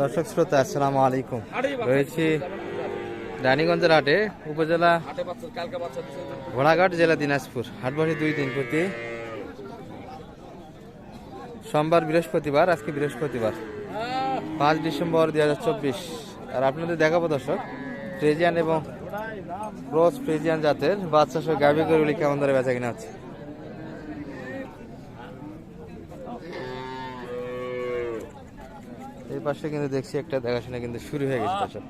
দর্শক শ্রোতা, আসসালামু আলাইকুম। রয়েছি রানীগঞ্জের হাটে, উপজেলা ঘোড়াঘাট জেলা দিনাজপুর। হাট বসে দুই দিন প্রতি সোমবার, বৃহস্পতিবার, আজকে বৃহস্পতিবার, পাঁচ ডিসেম্বর দুই হাজার চব্বিশ। আর আপনাদের দেখাবো দর্শক, ফ্রেজিয়ান এবং ক্রস ফ্রেজিয়ান জাতের বাচ্চা সহ গাভী গরুগুলি কেমন ধরে বেচা কিনা আছে পাশে কিন্তু দেখছি একটা দেখাশোনা কিন্তু শুরু হয়ে গেছে, দর্শক।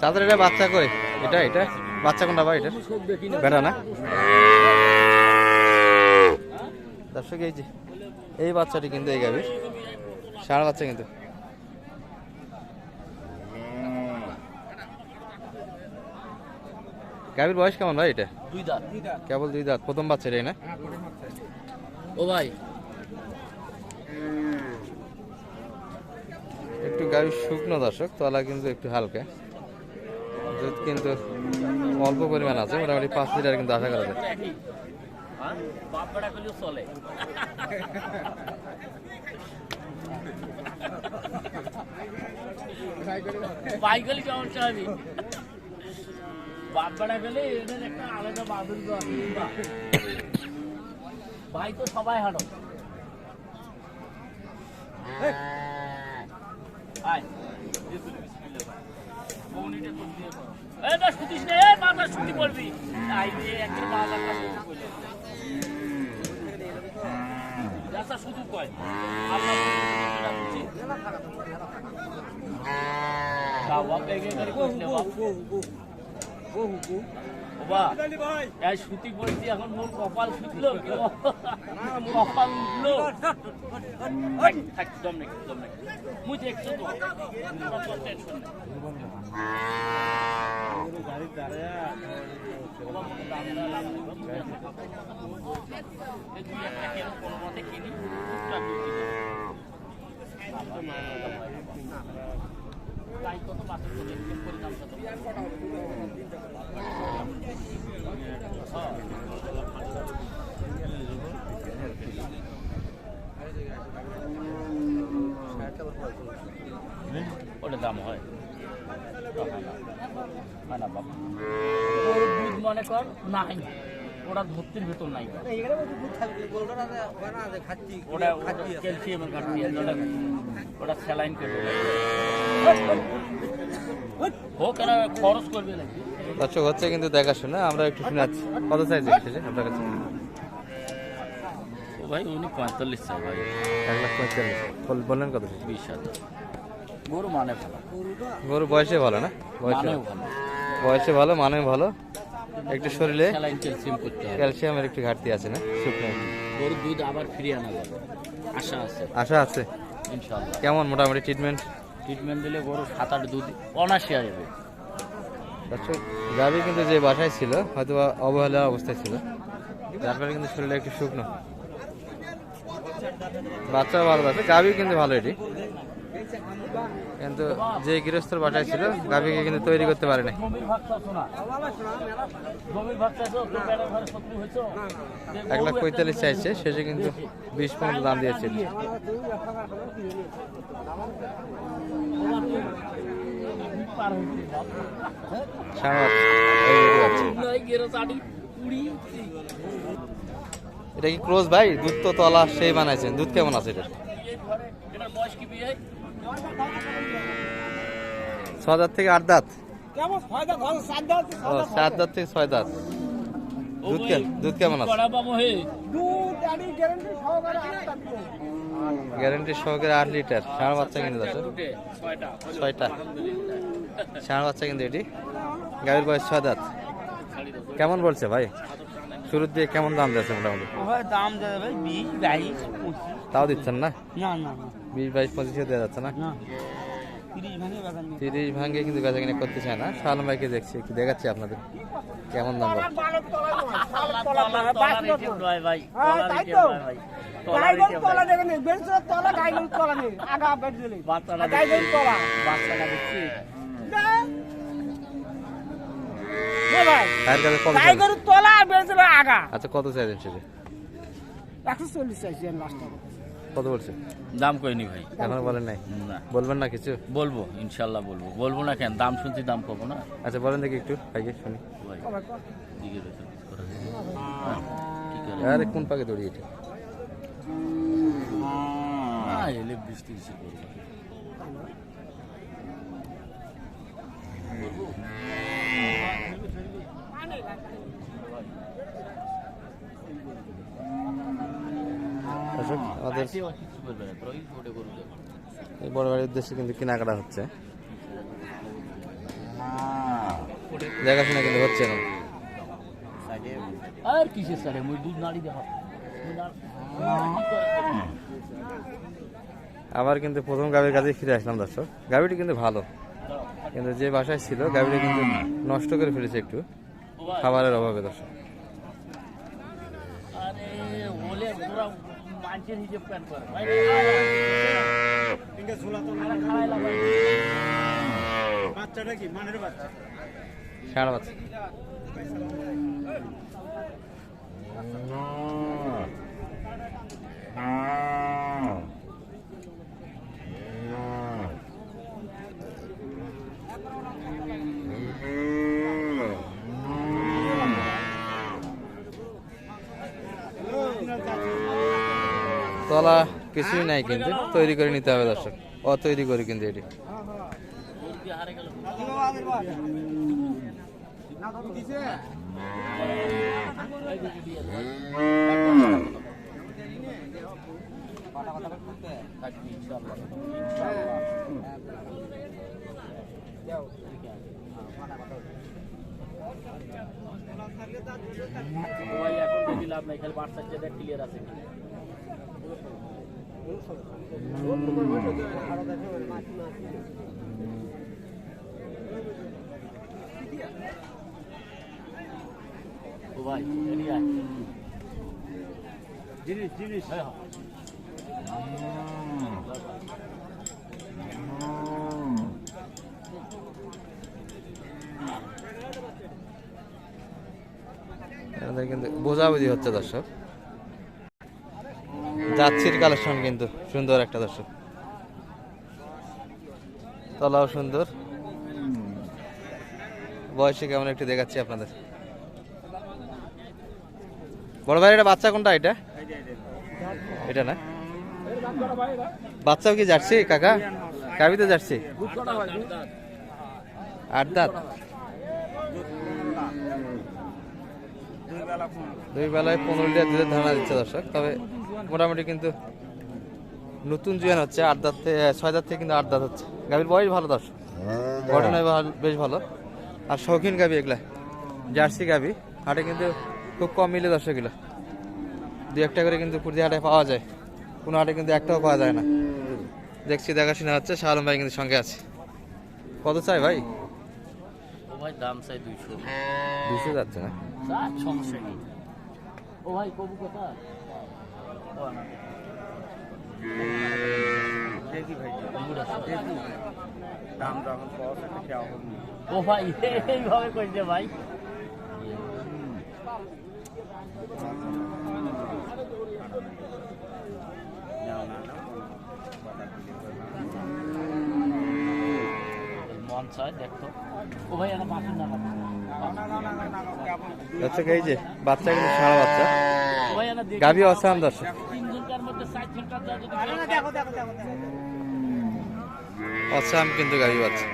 চাঁদের এটা বাচ্চা করে এটা এটা? বাচ্চা কোনটা ভাই এটা বেটা না? দর্শক এই যে এই বাচ্চাটি কিন্তু এই গাভীর। ষাঁড় বাচ্চা কিন্তু। গাভীর বয়স কেমন ভাই এটা? দুই দাঁত। কেবল দুই দাঁত প্রথম বাচ্চা এটাই না? ও ভাই। একটু গাভীর শুকনো দর্শক তলা কিন্তু একটু হালকা। দুধ কিন্তু অল্প পরিমাণ আছে মোটামুটি পাঁচ লিটার কিন্তু আশা করা যায়। বাপ বেড়া করলেও চলে। বাইকেল কেমন চাবি বাপ গেলে এদের একটা আলাদা বাদুর ভাই তো সবাই হাঁটো। আয়। না শুতিস রে এই মাথা শুতি বলবি আই রে একটা বাবা কাছে কইলে যাসা শুধু কয় আল্লাহ যেটা বুঝি বাবা বেগে করে কইলে বাবা। সুতি বলছি এখন মোর কপাল শুকলো কপাল উঠল। থাক, দম নাকি দম মুই দেখছ তো নেই ওটা দাম হয়। হয় না বাবা মনে কর নাই। ওটা ধরতির ভেতর নাই। ওটা ক্যালসিয়ামের ঘাটতি ওটা ওটা স্যালাইন করবে হোক কেন খরচ করবে নাকি? দর্শক হচ্ছে কিন্তু দেখাশোনা। আমরা একটু শোনাচ্ছি কত সাইজ এসেছে আপনার কাছে? ও ভাই উনি পঁয়তাল্লিশ চাই ভাই। এক লাখ পঁয়তাল্লিশ। বললেন কত? বিশ হাজার। গরু মানে ভালো। গরু বয়সে ভালো না? বয়সে ভালো। বয়সে ভালো মানে ভালো। একটু শরীরে ক্যালসিয়ামের একটু ঘাটতি আছে না? শুকনো গরুর দুধ আবার ফিরিয়ে আনা যাবে। আশা আছে। আশা আছে? কেমন মোটামুটি ট্রিটমেন্ট ট্রিটমেন্ট দিলে গরু সাত আট দুধ অনাশি আসবে। দর্শক গাভি কিন্তু যে বাসায় ছিল হয়তো বা অবহেলার অবস্থায় ছিল ফলে কিন্তু শরীরে একটু শুকনো। বাচ্চা ভালো আছে গাভি কিন্তু ভালো এটি। কিন্তু যে গৃহস্থর বাসায় ছিল, গাভিকে কিন্তু তৈরি করতে পারে নাই এক লাখ পঁয়তাল্লিশ চাইছে, শেষে কিন্তু বিশ পনেরো দাম দিয়েছে। পার হয়েছে সাড়ে আট। এই এটি কি ক্রোজ ভাই? দুধ তো তলা সেই বানাইছেন। দুধ কেমন আছে এটা? ছ দাঁত থেকে আট দাঁত? ও সাত দাঁত থেকে ছয় দাঁত। দুধ কে- দুধ কেমন আছে? হে। সহকারে আট লিটার ষাঁড় বাচ্চা কিন্তু আছে দুটে ছয়টা। ছয়টা ষাঁড় বাচ্চা কিন্তু এটি। গাভীর বয়স ছয় দাঁত। কেমন বলছে ভাই? শুরুর দিয়ে কেমন দাম দিয়েছে মোটামুটি? দাম পঁচিশ। তাও দিচ্ছেন না? না না না। বিশ বাইশ পঁচিশে দেওয়া যাচ্ছে না? না। তিরিশ ভাঙে কিন্তু বেচা কিনা করতে চায় না। শালম ভাইকে দেখছি একটু দেখাচ্ছি আপনাদের। কেমন দাম আচ্ছা কত চাইছেন সেটা? একশো চল্লিশ চাইছি লাস্ট কত বলছে? দাম কইনি ভাই। এখনও বলেন নাই? না। বলবেন না কিছু? বলব ইনশাল্লাহ বলব। বলব না কেন? দাম শুনছি দাম পাবো না? আচ্ছা বলেন দেখি একটু ভাইকে শুনি। হ্যাঁ, কি করে আরে কোন পাকে দড়ি এটা? এলে বৃষ্টি দর্শক আমাদের এই বড় বাড়ির উদ্দেশ্যে কিন্তু কেনাকাটা হচ্ছে। দেখাশোনা কিন্তু হচ্ছে না। আর কিসের সাথে মুই দুধ নাড়ি দেখা আবার কিন্তু প্রথম গাভীর কাছে ফিরে আসলাম দর্শক। গাভীটি কিন্তু ভালো। কিন্তু যে বাসায় ছিল গাভীটি কিন্তু নষ্ট করে ফেলেছে একটু। খাবারের অভাবে দর্শক আরে ওলে পুরা মাঞ্চের হিসেব প্যান করে। বাচ্চাটা কি? মানের বাচ্চা? ষাঁড় বাচ্চা। তলা কিছুই নাই কিন্তু, তৈরি করে নিতে হবে দর্শক। অ তৈরি করি কিন্তু এটি। ভাই এখন লাভ নাই ক্লিয়ার আছে ভাই। জিনিস জিনিস হ্যাঁ। কিন্তু বোঝাবুঝি হচ্ছে দর্শক যাচ্ছির কালেকশন কিন্তু সুন্দর একটা দর্শক। তলাও সুন্দর। বয়সে কেমন একটু দেখাচ্ছি আপনাদের। বড় ভাই এটা বাচ্চা কোনটা এটা? এটা না? বাচ্চাও কি যাচ্ছি, কাকা? কাবিতে যাচ্ছি? আট দাঁত। দুই বেলায় পনেরো লিটার দুধের ধারণা দিচ্ছে দর্শক, তবে মোটামুটি কিন্তু নতুন জুয়ান হচ্ছে আট দাঁত থেকে ছয় দাঁত থেকে কিন্তু আট দাঁত হচ্ছে। গাভীর বয়স ভালো দর্শক। ঘটনায় বেশ ভালো। আর শৌখিন গাভী এগুলা জার্সি গাভী হাটে কিন্তু খুব কম মিলে দর্শক এগুলো। দু একটা করে কিন্তু কুর্তি হাটে পাওয়া যায় কোনো হাটে কিন্তু একটাও পাওয়া যায় না। দেখছি দেখাশোনা হচ্ছে শাহরুম ভাই কিন্তু সঙ্গে আছে। কত চাই ভাই? ভাই দাম চাই দুইশো। দুশো যাচ্ছে না? সমস্যা নেই ও ভাই কবু কথা? দেখি ভাই দেখি দাম যখন পাওয়া সেটা খেয়াল হবে ও ভাই এইভাবে কইছে ভাই মন দর্শক এই যে বাচ্চা কিন্তু সারা বাচ্চা ভাই এটা অসাম দর্শক দেখো। অসাম কিন্তু গাভী বাচ্চা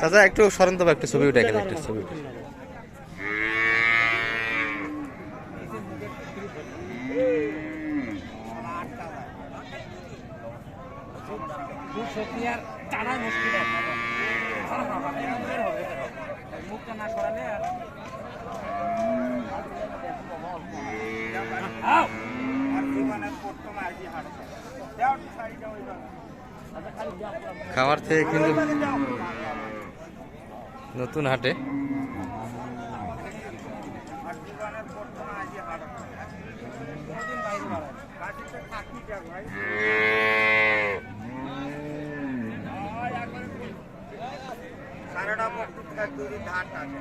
চাচা একটু সরেন তো একটু ছবি উঠে গেলে একটু ছবি উঠে মুখটা না সরালে আর। খামার থেকে কিন্তু নতুন হাটে। সারাটা বক্তৃতা দূরে ধাট আছে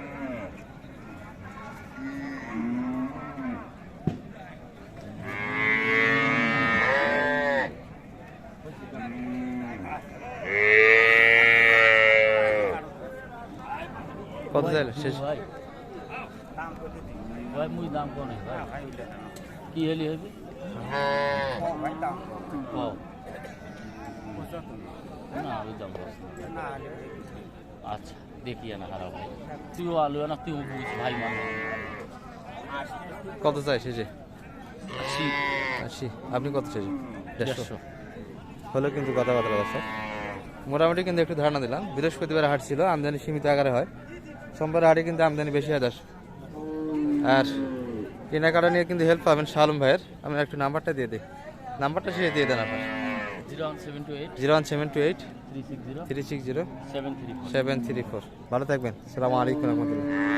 কত চাইলে? শেষ। ভাই। মুই দাম কোন কি হেলি হবি না ওই দাম না আচ্ছা দেখি না ভাই তুইও আলু না তুইও বুঝ ভাই মানে কত চাই শেষে? আশি। আশি। আপনি কত চাই দেড়শো। দেড়শো। হলো কিন্তু কথাবার্তা দর্শক মোটামুটি কিন্তু একটু ধারণা দিলাম। বৃহস্পতিবার হাট ছিল আমদানি সীমিত আকারে হয়। সোমবার হাটে কিন্তু আমদানি বেশি হয় দর্শক আর কেনাকাটা নিয়ে কিন্তু হেল্প পাবেন শালম ভাইয়ের। আমি একটু নাম্বারটা দিয়ে দিই। নাম্বারটা সে দিয়ে দেন আপনার। Zero one seven two eight. Three six zero. Seven three four. ভালো থাকবেন। সালামু আলাইকুম রহমতুল্লাহ।